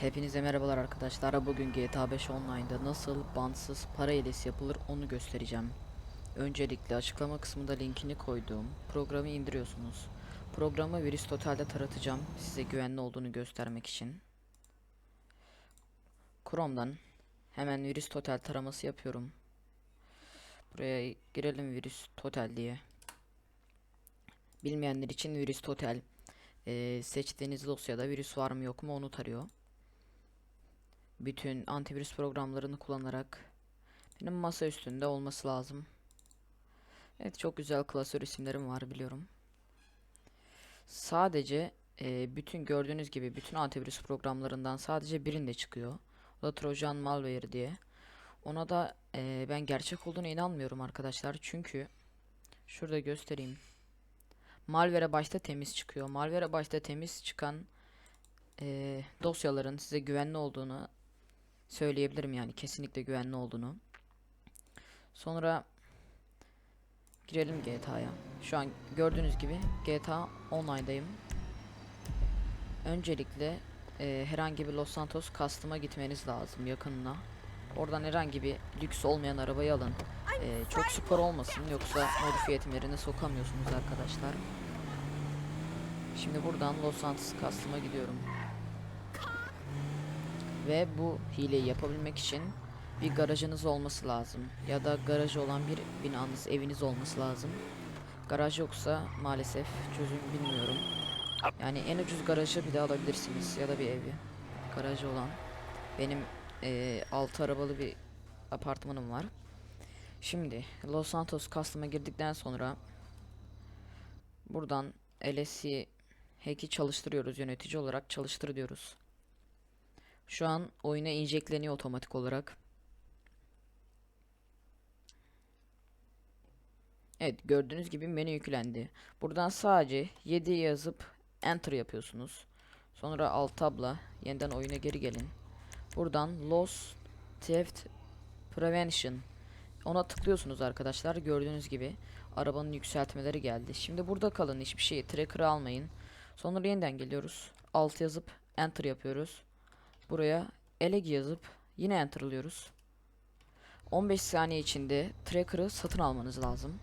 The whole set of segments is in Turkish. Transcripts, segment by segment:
Hepinize merhabalar arkadaşlar. Bugün GTA 5 Online'da nasıl bantsız para hilesi yapılır onu göstereceğim. Öncelikle açıklama kısmında linkini koyduğum programı indiriyorsunuz. Programı Virüs Total'de taratacağım size güvenli olduğunu göstermek için. Chrome'dan hemen Virüs Total taraması yapıyorum. Buraya girelim Virüs Total diye. Bilmeyenler için Virüs Total eee, seçtiğiniz dosyada virüs var mı yok mu onu tarıyor bütün antivirüs programlarını kullanarak benim masa üstünde olması lazım. Evet çok güzel klasör isimlerim var biliyorum. Sadece e, bütün gördüğünüz gibi bütün antivirüs programlarından sadece birinde çıkıyor. O da Trojan Malware diye. Ona da e, ben gerçek olduğuna inanmıyorum arkadaşlar. Çünkü şurada göstereyim. Malware başta temiz çıkıyor. Malware başta temiz çıkan e, dosyaların size güvenli olduğunu söyleyebilirim yani kesinlikle güvenli olduğunu. Sonra girelim GTA'ya. Şu an gördüğünüz gibi GTA Online'dayım. Öncelikle e, herhangi bir Los Santos Custom'a gitmeniz lazım yakınına. Oradan herhangi bir lüks olmayan arabayı alın. E, çok spor olmasın yoksa modifiye eğitimlerine sokamıyorsunuz arkadaşlar. Şimdi buradan Los Santos Custom'a gidiyorum. Ve bu hileyi yapabilmek için bir garajınız olması lazım. Ya da garajı olan bir binanız, eviniz olması lazım. Garaj yoksa maalesef çözüm bilmiyorum. Yani en ucuz garajı bir de alabilirsiniz ya da bir evi. Garajı olan. Benim eee altı arabalı bir apartmanım var. Şimdi Los Santos Custom'a girdikten sonra buradan LSC hack'i çalıştırıyoruz yönetici olarak çalıştır diyoruz. Şu an oyuna injekleniyor otomatik olarak. Evet gördüğünüz gibi menü yüklendi. Buradan sadece 7 yazıp enter yapıyorsunuz. Sonra alt tabla yeniden oyuna geri gelin. Buradan loss theft prevention ona tıklıyorsunuz arkadaşlar. Gördüğünüz gibi arabanın yükseltmeleri geldi. Şimdi burada kalın hiçbir şey tracker'ı almayın. Sonra yeniden geliyoruz. Alt yazıp enter yapıyoruz. Buraya eleg yazıp yine enter'lıyoruz. 15 saniye içinde tracker'ı satın almanız lazım.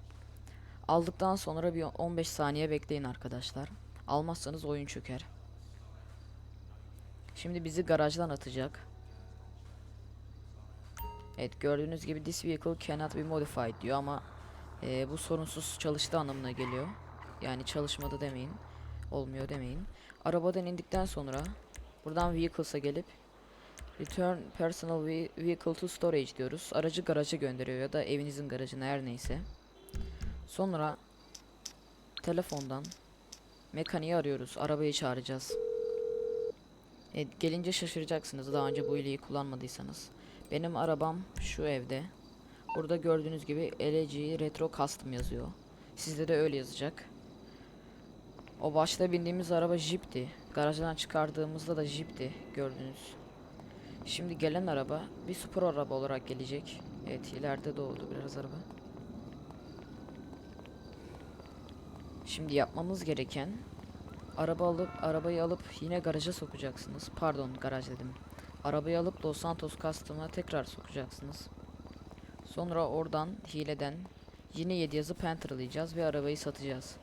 Aldıktan sonra bir 15 saniye bekleyin arkadaşlar. Almazsanız oyun çöker. Şimdi bizi garajdan atacak. Evet gördüğünüz gibi this vehicle cannot be modified diyor ama e, bu sorunsuz çalıştı anlamına geliyor. Yani çalışmadı demeyin. Olmuyor demeyin. Arabadan indikten sonra Buradan vehicles'a gelip return personal ve- vehicle to storage diyoruz. Aracı garaja gönderiyor ya da evinizin garajına her neyse. Sonra telefondan mekaniği arıyoruz. Arabayı çağıracağız. Evet, gelince şaşıracaksınız daha önce bu hileyi kullanmadıysanız. Benim arabam şu evde. Burada gördüğünüz gibi LG Retro Custom yazıyor. Sizde de öyle yazacak. O başta bindiğimiz araba Jeep'ti. Garajdan çıkardığımızda da Jeep'ti gördünüz. Şimdi gelen araba bir spor araba olarak gelecek. Evet ileride doğdu biraz araba. Şimdi yapmamız gereken araba alıp arabayı alıp yine garaja sokacaksınız. Pardon garaj dedim. Arabayı alıp Los Santos Custom'a tekrar sokacaksınız. Sonra oradan hileden yine 7 yazıp enter'layacağız ve arabayı satacağız.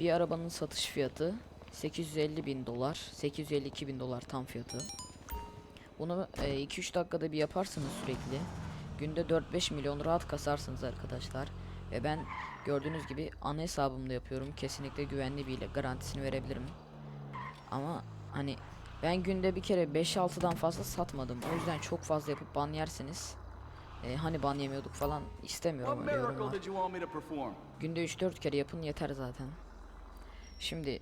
Bir arabanın satış fiyatı 850 bin dolar, 852 bin dolar tam fiyatı. Bunu 2-3 dakikada bir yaparsınız sürekli. Günde 4-5 milyon rahat kasarsınız arkadaşlar. Ve ben gördüğünüz gibi ana hesabımda yapıyorum. Kesinlikle güvenli bir ile garantisini verebilirim. Ama hani ben günde bir kere 5-6'dan fazla satmadım. O yüzden çok fazla yapıp ban yerseniz e, hani ban yemiyorduk falan istemiyorum öyle yorumlar. Günde 3-4 kere yapın yeter zaten. Şimdi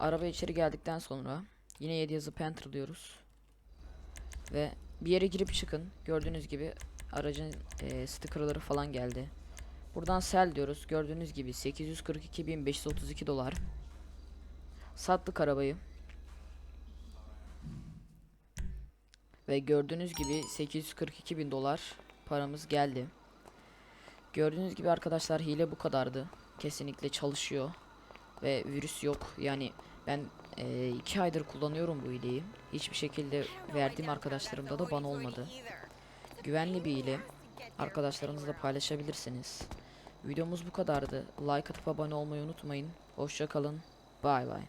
araba içeri geldikten sonra yine 7 yazıp enter'lıyoruz. Ve bir yere girip çıkın. Gördüğünüz gibi aracın eee stickerları falan geldi. Buradan sell diyoruz. Gördüğünüz gibi 842.532 dolar. Sattık arabayı. Ve gördüğünüz gibi 842.000 dolar paramız geldi. Gördüğünüz gibi arkadaşlar hile bu kadardı. Kesinlikle çalışıyor. Ve virüs yok. Yani ben Ee, iki aydır kullanıyorum bu hileyi. Hiçbir şekilde verdiğim arkadaşlarımda da ban olmadı. Güvenli bir hile. Arkadaşlarınızla paylaşabilirsiniz. Videomuz bu kadardı. Like atıp abone olmayı unutmayın. Hoşça kalın. Bay bay.